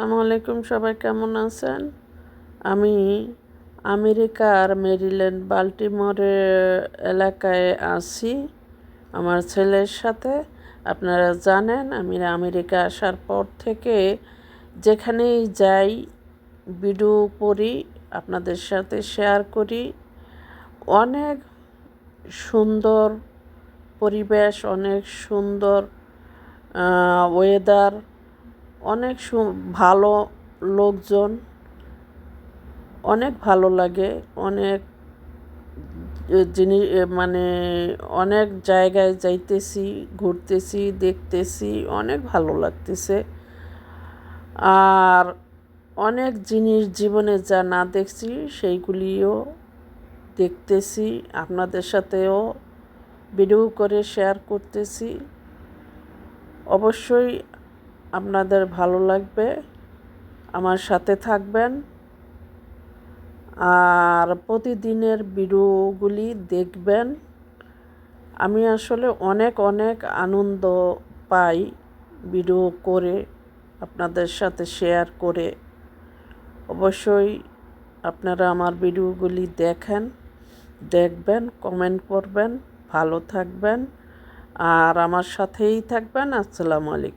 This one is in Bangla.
আসসালামু আলাইকুম, সবাই কেমন আছেন? আমি আমেরিকার মেরিল্যান্ড, বাল্টিমোরে এলাকায় আছি আমার ছেলের সাথে। আপনারা জানেন, আমি আমেরিকা আসার পর থেকে যেখানেই যাই, ভিডিও করি, আপনাদের সাথে শেয়ার করি। অনেক সুন্দর পরিবেশ, অনেক সুন্দর ওয়েদার অনেক সু- ভালো লোকজন, অনেক ভালো লাগে, অনেক জিনিস মানে অনেক জায়গায় যাইতেছি, ঘুরতেছি, দেখতেছি, অনেক ভালো লাগতেছে। আর অনেক জিনিস জীবনে যা না দেখছি, সেইগুলিও দেখতেছি, আপনাদের সাথেও ভিডিও করে শেয়ার করতেছি। অবশ্যই আপনাদের ভালো লাগবে, আমার সাথে থাকবেন। আর প্রতিদিনের ভিডিওগুলি দেখবেন। আমি আসলে অনেক অনেক আনন্দ পাই ভিডিও করে, আপনাদের সাথে শেয়ার করে। অবশ্যই আপনারা আমার ভিডিওগুলি দেখেন, দেখবেন, কমেন্ট করবেন, ভালো থাকবেন। আর আমার সাথেই থাকবেন। আসসালামু আলাইকুম।